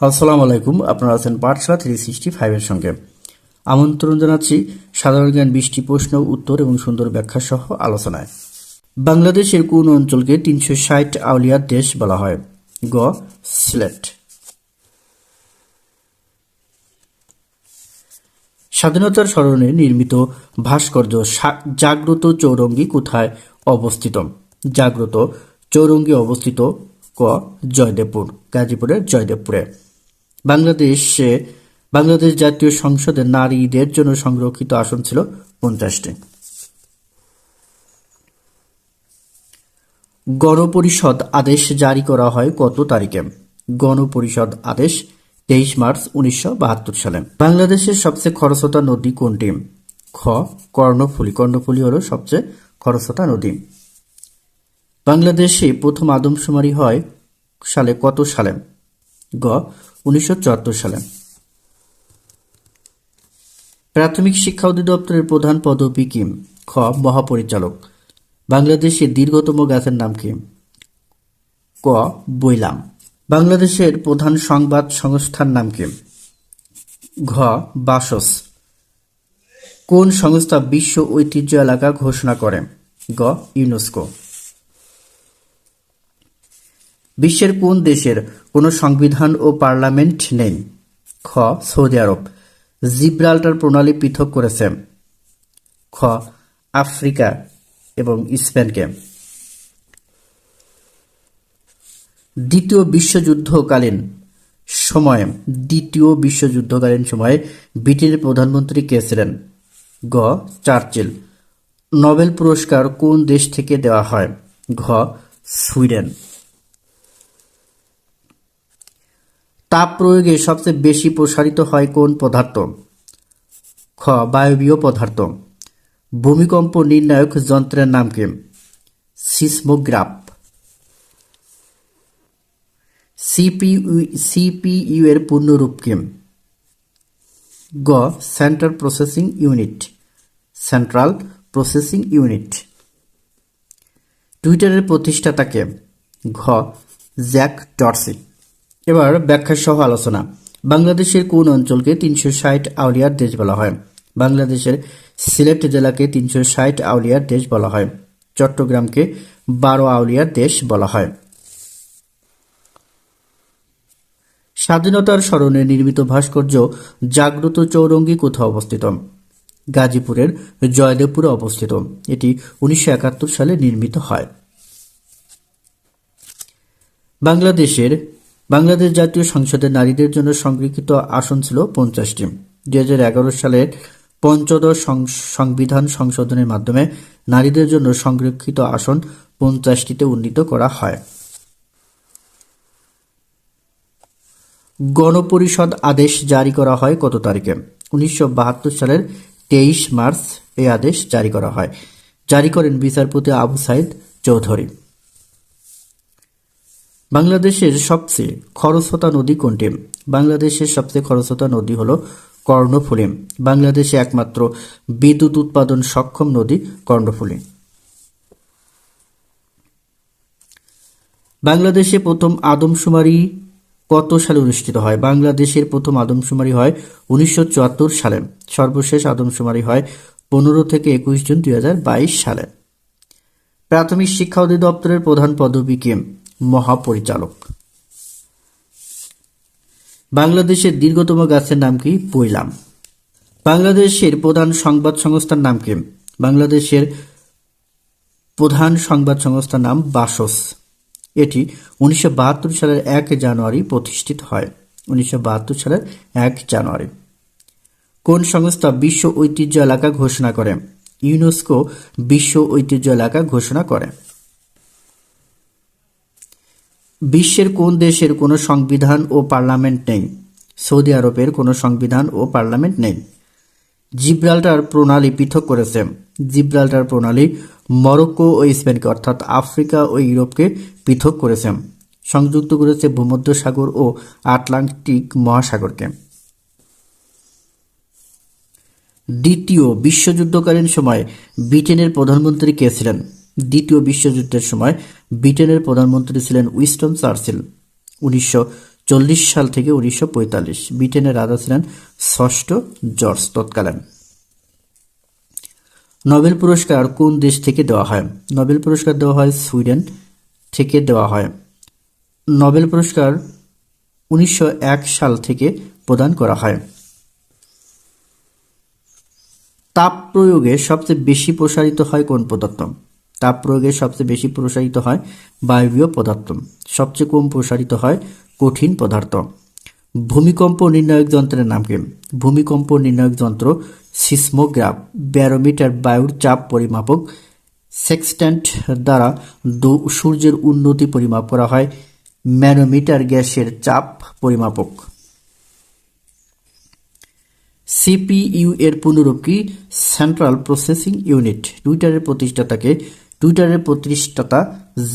আসসালামু আলাইকুম, আপনারা আছেন পাঠশালা থ্রি সিক্সটি ফাইভের সঙ্গে। আমন্ত্রণ জানাচ্ছি সাধারণ জ্ঞান বৃষ্টি প্রশ্ন, উত্তর এবং সুন্দর ব্যাখ্যা সহ আলোচনায়। বাংলাদেশের কোন অঞ্চলকে তিনশো ষাট আউলিয়ার দেশ বলা হয়? গ, সিলেট। স্বাধীনতার স্মরণে নির্মিত ভাস্কর্য জাগ্রত চৌরঙ্গি কোথায় অবস্থিত? জাগ্রত চৌরঙ্গি অবস্থিত ক, জয়দেবপুর, গাজীপুরের জয়দেবপুরে। বাংলাদেশে বাংলাদেশ জাতীয় সংসদে নারীদের জন্য সংরক্ষিত আসন ছিল পঞ্চাশটি। গণপরিষদ আদেশ জারি করা হয় কত তারিখে? গণপরিষদ আদেশ তেইশ মার্চ উনিশশো বাহাত্তর সালে। বাংলাদেশের সবচেয়ে খরস্রোতা নদী কোনটি? খ, কর্ণফুলী। কর্ণফুলী হল সবচেয়ে খরস্রোতা নদী। বাংলাদেশে প্রথম আদমশুমারি হয় সালে কত সালে? গ উনিশশো চুয়াত্তর সালে। প্রাথমিক শিক্ষা অধিদপ্তরের প্রধান পদবি কি? খ, মহাপরিচালক। বাংলাদেশের দীর্ঘতম গাছের নাম কি? ক বইলাম বাংলাদেশের প্রধান সংবাদ সংস্থার নাম কি? ঘ, বাসস। কোন সংস্থা বিশ্ব ঐতিহ্য এলাকা ঘোষণা করে? গ, ইউনেস্কো। বিশ্বের কোন দেশের কোনো সংবিধান ও পার্লামেন্ট নেই? খ. সৌদি আরব। জিব্রাল্টার প্রণালী পৃথক করেছে। খ. আফ্রিকা এবং স্পেনকে। দ্বিতীয় বিশ্বযুদ্ধকালীন সময়ে, দ্বিতীয় বিশ্বযুদ্ধকালীন সময়ে ব্রিটেনের প্রধানমন্ত্রী কে ছিলেন? গ. চার্চিল। নোবেল পুরস্কার কোন দেশ থেকে দেওয়া হয়? ঘ. সুইডেন। তাপ প্রয়োগে সবচেয়ে বেশি প্রসারিত হয় কোন পদার্থ? খ. বায়বীয় পদার্থ। ভূমিকম্প নির্ণায়ক যন্ত্রের নাম কি? সিসমোগ্রাফ। সিপিইউ সিপিইউ এর পূর্ণরূপ কি? গ. Central processing unit. Central processing unit. টুইটারের প্রতিষ্ঠাতাকে ঘ. Jack Dorsey. এবার ব্যাখ্যা সহ আলোচনা। বাংলাদেশের কোন অঞ্চলকে তিনশো ষাট আউলিয়ার দেশ বলা হয়? বাংলাদেশের সিলেট জেলাকে তিনশো ষাট আউলিয়ার দেশ বলা হয়। চট্টগ্রামকে বারো আউলিয়ার দেশ বলা হয়। স্বাধীনতার স্মরণে নির্মিত ভাস্কর্য জাগ্রত চৌরঙ্গি কোথাও অবস্থিত? গাজীপুরের জয়দেবপুরে অবস্থিত। এটি উনিশশো একাত্তর সালে নির্মিত হয়। বাংলাদেশের বাংলাদেশ জাতীয় সংসদে নারীদের জন্য সংরক্ষিত আসন ছিল পঞ্চাশটি। দুই হাজার এগারো সালের পঞ্চদশ সংবিধান সংশোধনের মাধ্যমে নারীদের জন্য সংরক্ষিত আসন পঞ্চাশটিতে উন্নীত করা হয়। গণপরিষদ আদেশ জারি করা হয় কত তারিখে? উনিশশো বাহাত্তর সালের তেইশ মার্চ এই আদেশ জারি করা হয়। জারি করেন বিচারপতি আবু সাইদ চৌধুরী। বাংলাদেশের সবচেয়ে খরস্রোতা নদী কোনটি? বাংলাদেশের সবচেয়ে খরস্রোতা নদী হল কর্ণফুলী। বাংলাদেশে একমাত্র বিদ্যুৎ উৎপাদন সক্ষম নদী কর্ণফুলী। বাংলাদেশে প্রথম আদমশুমারি কত সালে অনুষ্ঠিত হয়? বাংলাদেশের প্রথম আদমশুমারি হয় উনিশশো চুয়াত্তর সালে। সর্বশেষ আদমশুমারি হয় পনেরো থেকে একুশ জুন দুই হাজার বাইশ সালে। প্রাথমিক শিক্ষা অধিদপ্তরের প্রধান পদবী কে? মহাপরিচালক। বাংলাদেশের দীর্ঘতম গাছের নাম কি? পৈলাম। বাংলাদেশের প্রধান সংবাদ সংস্থার নাম কি? বাংলাদেশের প্রধান সংবাদ সংস্থার নাম বাসস। এটি উনিশশো বাহাত্তর সালের এক জানুয়ারি প্রতিষ্ঠিত হয়। উনিশশো বাহাত্তর সালের এক জানুয়ারি। কোন সংস্থা বিশ্ব ঐতিহ্য এলাকা ঘোষণা করে? ইউনেস্কো বিশ্ব ঐতিহ্য এলাকা ঘোষণা করে। বিশ্বের কোন দেশের কোনো সংবিধান ও পার্লামেন্ট নেই? সৌদি আরবের কোনো সংবিধান ও পার্লামেন্ট নেই। জিব্রাল্টার প্রণালী পৃথক করেছে। জিব্রাল্টার প্রণালী মরক্কো ও স্পেনকে, অর্থাৎ আফ্রিকা ও ইউরোপকে পৃথক করেছে। সংযুক্ত করেছে ভূমধ্যসাগর ও আটলান্টিক মহাসাগরকে। দ্বিতীয়, বিশ্বযুদ্ধকালীন সময়ে ব্রিটেনের প্রধানমন্ত্রী কে ছিলেন? দ্বিতীয় বিশ্বযুদ্ধের সময় ব্রিটেনের প্রধানমন্ত্রী ছিলেন উইস্টন চার্চিল। উনিশশো চল্লিশ সাল থেকে উনিশশো পঁয়তাল্লিশ ব্রিটেনের রাজা ছিলেন ষষ্ঠ জর্জ তৎকালীন। নোবেল পুরস্কার কোন দেশ থেকে দেওয়া হয়? নোবেল পুরস্কার দেওয়া হয় সুইডেন থেকে দেওয়া হয়। নোবেল পুরস্কার উনিশশো এক সাল থেকে প্রদান করা হয়। তাপ প্রয়োগে সবচেয়ে বেশি প্রসারিত হয় কোন পদার্থ? তাপ প্রয়োগে সবচেয়ে বেশি প্রসারিত হয় বায়বীয় পদার্থ। সবচেয়ে কম প্রসারিত হয় কঠিন পদার্থ। ভূমিকম্প নির্ণায়ক যন্ত্রের নাম কি? ভূমিকম্প নির্ণায়ক যন্ত্র সিসমোগ্রাফ, ব্যারোমিটার বায়ুর চাপ পরিমাপক, সেক্সট্যান্ট দ্বারা সূর্যের উন্নতি পরিমাপ করা হয়, ম্যানোমিটার গ্যাসের চাপ পরিমাপক। সিপিইউ এর পুনরূপ কি সেন্ট্রাল প্রসেসিং ইউনিট, টুইটারের প্রতিষ্ঠাতাকে টুইটারের প্রতিষ্ঠাতা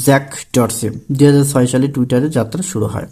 জ্যাক ডরসে দুই সালে টুইটারে যাত্রা শুরু হয়।